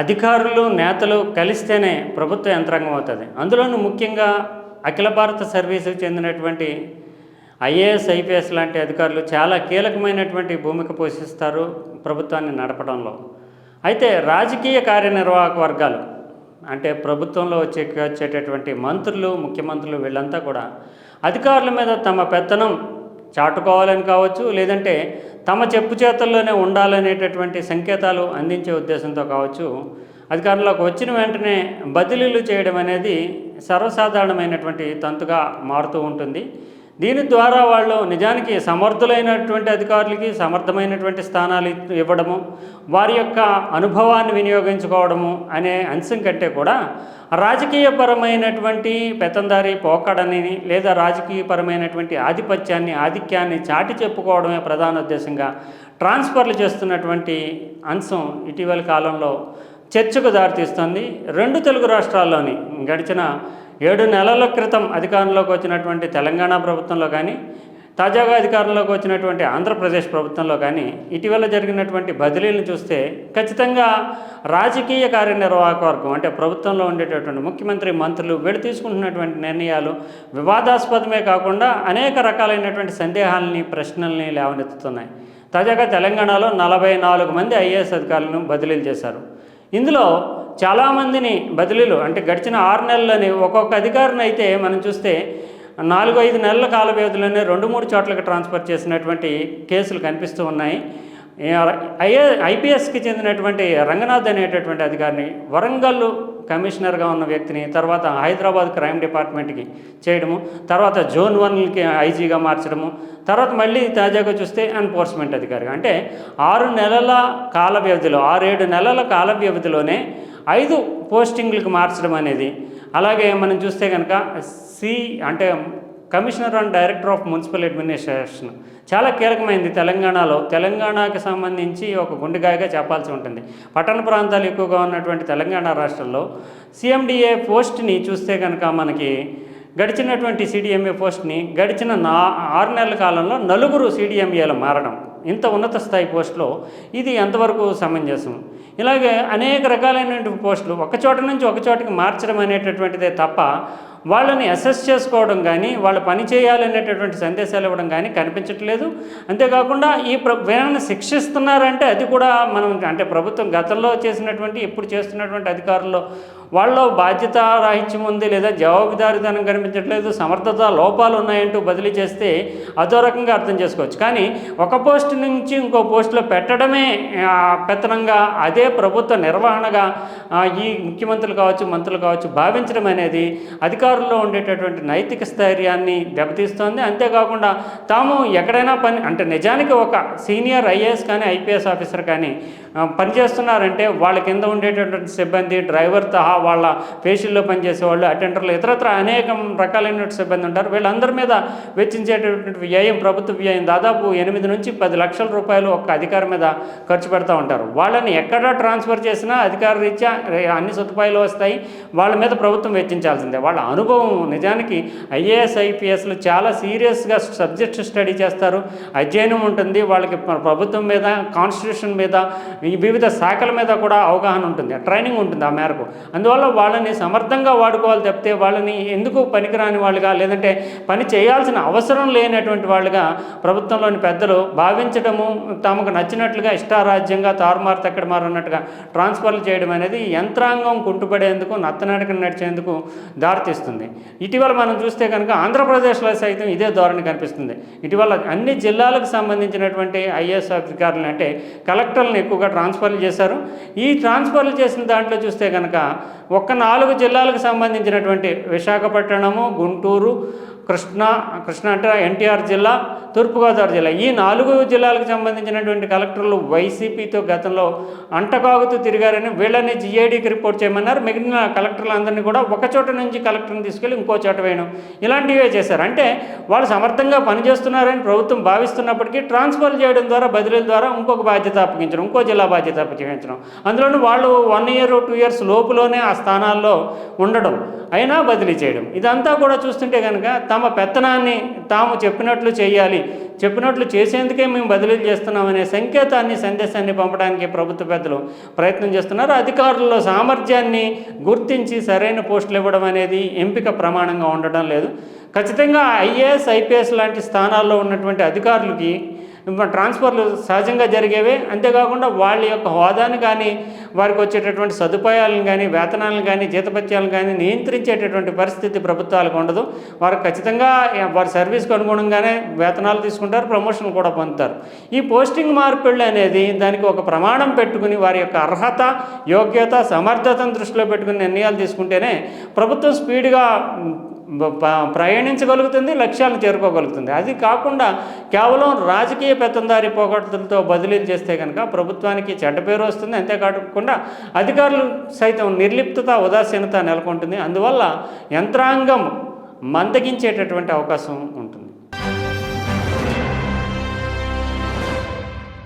అధికారులు నేతలు కలిస్తేనే ప్రభుత్వ యంత్రాంగం అవుతుంది. అందులోనూ ముఖ్యంగా అఖిల భారత సర్వీసుకు చెందినటువంటి ఐఏఎస్ ఐపీఎస్ లాంటి అధికారులు చాలా కీలకమైనటువంటి భూమిక పోషిస్తారు ప్రభుత్వాన్ని నడపడంలో. అయితే రాజకీయ కార్యనిర్వాహక వర్గాలు అంటే ప్రభుత్వంలో వచ్చే వచ్చేటటువంటి మంత్రులు ముఖ్యమంత్రులు వీళ్ళంతా కూడా అధికారుల మీద తమ పెత్తనం చాటుకోవాలని కావచ్చు లేదంటే తమ చెప్పు చేతుల్లోనే ఉండాలనేటటువంటి సంకేతాలు అందించే ఉద్దేశంతో కావచ్చు అధికారంలోకి వచ్చిన వెంటనే బదిలీలు చేయడం అనేది సర్వసాధారణమైనటువంటి తంతుగా మారుతూ ఉంటుంది. దీని ద్వారా వాళ్ళు నిజానికి సమర్థులైనటువంటి అధికారులకి సమర్థమైనటువంటి స్థానాలు ఇవ్వడము వారి యొక్క అనుభవాన్ని వినియోగించుకోవడము అనే అంశం కంటే కూడా రాజకీయపరమైనటువంటి పెత్తందారి పోకడని లేదా రాజకీయపరమైనటువంటి ఆధిపత్యాన్ని ఆధిక్యాన్ని చాటి చెప్పుకోవడమే ప్రధాన ఉద్దేశంగా ట్రాన్స్ఫర్లు చేస్తున్నటువంటి అంశం ఇటీవల కాలంలో చర్చకు దారితీస్తుంది. రెండు తెలుగు రాష్ట్రాల్లోని గడిచిన ఏడు నెలల క్రితం అధికారంలోకి వచ్చినటువంటి తెలంగాణ ప్రభుత్వంలో కానీ తాజాగా అధికారంలోకి వచ్చినటువంటి ఆంధ్రప్రదేశ్ ప్రభుత్వంలో కానీ ఇటీవల జరిగినటువంటి బదిలీలను చూస్తే ఖచ్చితంగా రాజకీయ కార్యనిర్వాహక వర్గం అంటే ప్రభుత్వంలో ఉండేటటువంటి ముఖ్యమంత్రి మంత్రులు వీళ్ళు తీసుకుంటున్నటువంటి నిర్ణయాలు వివాదాస్పదమే కాకుండా అనేక రకాలైనటువంటి సందేహాలని ప్రశ్నల్ని లేవనెత్తుతున్నాయి. తాజాగా తెలంగాణలో నలభై నాలుగు మంది ఐఏఎస్ అధికారులను బదిలీలు చేశారు. ఇందులో చాలామందిని బదిలీలు అంటే గడిచిన ఆరు నెలలని ఒక్కొక్క అధికారిని అయితే మనం చూస్తే నాలుగు ఐదు నెలల కాల వ్యవధిలోనే రెండు మూడు చోట్లకి ట్రాన్స్ఫర్ చేసినటువంటి కేసులు కనిపిస్తూ ఉన్నాయి. ఐఏ ఐపీఎస్కి చెందినటువంటి రంగనాథ్ అనేటటువంటి అధికారిని వరంగల్ కమిషనర్గా ఉన్న వ్యక్తిని తర్వాత హైదరాబాద్ క్రైమ్ డిపార్ట్మెంట్కి చేయడము తర్వాత జోన్ వన్కి ఐజీగా మార్చడము తర్వాత మళ్ళీ తాజాగా చూస్తే ఎన్ఫోర్స్మెంట్ అధికారిగా. అంటే ఆరు నెలల కాల వ్యవధిలో ఆరేడు నెలల కాల వ్యవధిలోనే ఐదు పోస్టింగ్లకు మార్చడం అనేది. అలాగే మనం చూస్తే కనుక సి అంటే commissioner and director of municipal administration. చాలా కీలకమైంది తెలంగాణలో. తెలంగాణకి సంబంధించి ఒక గుండెగాయగా చెప్పాల్సి ఉంటుంది. పట్టణ ప్రాంతాలు ఎక్కువగా ఉన్నటువంటి తెలంగాణ రాష్ట్రంలో. సిఎండిఏ పోస్ట్ని చూస్తే కనుక మనకి గడిచినటువంటి సిడిఎంఏ పోస్ట్ని గడిచిన నా ఆరు నెలల కాలంలో నలుగురు సిడిఎంఏలు మారడం. ఇంత ఉన్నత స్థాయి పోస్టులో ఇది ఎంతవరకు సమంజసం? ఇలాగే అనేక రకాలైనటువంటి పోస్టులు ఒక చోట నుంచి ఒక చోటకి మార్చడం అనేటటువంటిదే తప్ప వాళ్ళని అసెస్ చేసుకోవడం కానీ వాళ్ళ పని చేయాలనేటటువంటి సందేశాలు ఇవ్వడం కానీ కనిపించట్లేదు. అంతేకాకుండా ఈ ప్ర వీళ్ళని శిక్షిస్తున్నారంటే అది కూడా మనం అంటే ప్రభుత్వం గతంలో చేసినటువంటి ఇప్పుడు చేస్తున్నటువంటి అధికారుల్లో వాళ్ళలో బాధ్యత రాహిత్యం ఉంది లేదా జవాబుదారీతనం కనిపించట్లేదు సమర్థత లోపాలు ఉన్నాయంటూ బదిలీ చేస్తే అదో రకంగా అర్థం చేసుకోవచ్చు. కానీ ఒక పోస్ట్ నుంచి ఇంకో పోస్టులో పెట్టడమే పెత్తనంగా అదే ప్రభుత్వ నిర్వహణగా ఈ ముఖ్యమంత్రులు కావచ్చు మంత్రులు కావచ్చు భావించడం అనేది అధికారుల్లో ఉండేటటువంటి నైతిక స్థైర్యాన్ని దెబ్బతీస్తోంది. అంతేకాకుండా తాము ఎక్కడైనా పని అంటే నిజానికి ఒక సీనియర్ ఐఏఎస్ కానీ ఐపీఎస్ ఆఫీసర్ కానీ పనిచేస్తున్నారంటే వాళ్ళ కింద ఉండేటటువంటి సిబ్బంది డ్రైవర్ తహా వాళ్ళ పేషెంట్లో పనిచేసే వాళ్ళు అటెండర్లు ఇతరత్ర అనేక రకాలైనటువంటి సిబ్బంది ఉంటారు. వీళ్ళందరి మీద వెచ్చించేటటువంటి వ్యయం ప్రభుత్వ వ్యయం దాదాపు ఎనిమిది నుంచి పది లక్షల రూపాయలు ఒక్క అధికారి మీద ఖర్చు పెడతా ఉంటారు. వాళ్ళని ఎక్కడ ట్రాన్స్ఫర్ చేసినా అధికార రీత్యా అన్ని సదుపాయాలు వస్తాయి. వాళ్ళ మీద ప్రభుత్వం వెచ్చించాల్సిందే. వాళ్ళ అనుభవం నిజానికి ఐఏఎస్ ఐపీఎస్లు చాలా సీరియస్గా సబ్జెక్ట్ స్టడీ చేస్తారు. అధ్యయనం ఉంటుంది. వాళ్ళకి ప్రభుత్వం మీద కాన్స్టిట్యూషన్ మీద వివిధ శాఖల మీద కూడా అవగాహన ఉంటుంది ట్రైనింగ్ ఉంటుంది ఆ మేరకు. అందువల్ల వాళ్ళని సమర్థంగా వాడుకోవాలి తప్పితే వాళ్ళని ఎందుకు పనికిరాని వాళ్ళుగా లేదంటే పని చేయాల్సిన అవసరం లేనటువంటి వాళ్ళుగా ప్రభుత్వంలోని పెద్దలు భావించడము తమకు నచ్చినట్లుగా ఇష్టారాజ్యంగా తారుమారు తక్కడమారు అన్నట్టుగా ట్రాన్స్ఫర్లు చేయడం అనేది యంత్రాంగం కుంటుపడేందుకు నత్తనాటకం నడిచేందుకు దారితీస్తుంది. ఇటీవల మనం చూస్తే కనుక ఆంధ్రప్రదేశ్లో సైతం ఇదే ధోరణి కనిపిస్తుంది. ఇటీవల అన్ని జిల్లాలకు సంబంధించినటువంటి ఐఏఎస్ అధికారులు అంటే కలెక్టర్లను ఎక్కువగా ట్రాన్స్ఫర్లు చేశారు. ఈ ట్రాన్స్ఫర్లు చేసిన దాంట్లో చూస్తే కనుక ఒక్క నాలుగు జిల్లాలకు సంబంధించినటువంటి విశాఖపట్నము గుంటూరు కృష్ణా కృష్ణ అంటే ఎన్టీఆర్ జిల్లా తూర్పుగోదావరి జిల్లా. ఈ నాలుగు జిల్లాలకు సంబంధించినటువంటి కలెక్టర్లు వైసీపీతో గతంలో అంటకాగుతూ తిరిగారని వీళ్ళని జిఐడికి రిపోర్ట్ చేయమన్నారు. మిగిలిన కలెక్టర్లందరినీ కూడా ఒక చోట నుంచి కలెక్టర్ని తీసుకెళ్ళి ఇంకో చోట వేయడం ఇలాంటివే చేశారు. అంటే వాళ్ళు సమర్థంగా పనిచేస్తున్నారని ప్రభుత్వం భావిస్తున్నప్పటికీ ట్రాన్స్ఫర్ చేయడం ద్వారా బదిలీల ద్వారా ఇంకొక బాధ్యత అప్పగించడం ఇంకో జిల్లా బాధ్యత అప్పగించడం. అందులోనూ వాళ్ళు వన్ ఇయర్ టూ ఇయర్స్ లోపులోనే ఆ స్థానాల్లో ఉండడం అయినా బదిలీ చేయడం. ఇదంతా కూడా చూస్తుంటే కనుక తమ పెత్తనాన్ని తాము చెప్పినట్లు చేయాలి. చెప్పినట్లు చేసేందుకే మేము బదిలీలు చేస్తున్నామనే సంకేతాన్ని సందేశాన్ని పంపడానికి ప్రభుత్వ పెద్దలు ప్రయత్నం చేస్తున్నారు. అధికారుల్లో సామర్థ్యాన్ని గుర్తించి సరైన పోస్టులు ఇవ్వడం అనేది ఎంపిక ప్రమాణంగా ఉండడం లేదు. ఖచ్చితంగా ఐఏఎస్ ఐపీఎస్ లాంటి స్థానాల్లో ఉన్నటువంటి అధికారులకి ట్రాన్స్ఫర్లు సహజంగా జరిగేవే. అంతేకాకుండా వాళ్ళ యొక్క హోదాను కానీ వారికి వచ్చేటటువంటి సదుపాయాలను కానీ వేతనాలను కానీ జీతపత్యాలను కానీ నియంత్రించేటటువంటి పరిస్థితి ప్రభుత్వాలకు ఉండదు. వారు ఖచ్చితంగా వారి సర్వీస్కి అనుగుణంగానే వేతనాలు తీసుకుంటారు ప్రమోషన్ కూడా పొందుతారు. ఈ పోస్టింగ్ మార్పిళ్ళు అనేది దానికి ఒక ప్రమాణం పెట్టుకుని వారి యొక్క అర్హత యోగ్యత సమర్థతను దృష్టిలో పెట్టుకుని నిర్ణయాలు తీసుకుంటేనే ప్రభుత్వం స్పీడ్గా ప్రయాణించగలుగుతుంది లక్ష్యాలను చేరుకోగలుగుతుంది. అది కాకుండా కేవలం రాజకీయ పెత్తందారి పోగొట్టులతో బదిలీలు చేస్తే కనుక ప్రభుత్వానికి చెడ్డ పేరు వస్తుంది. అంతేకాకుండా అధికారులు సైతం నిర్లిప్తత ఉదాసీనత నెలకొంటుంది. అందువల్ల యంత్రాంగం మందగించేటటువంటి అవకాశం ఉంది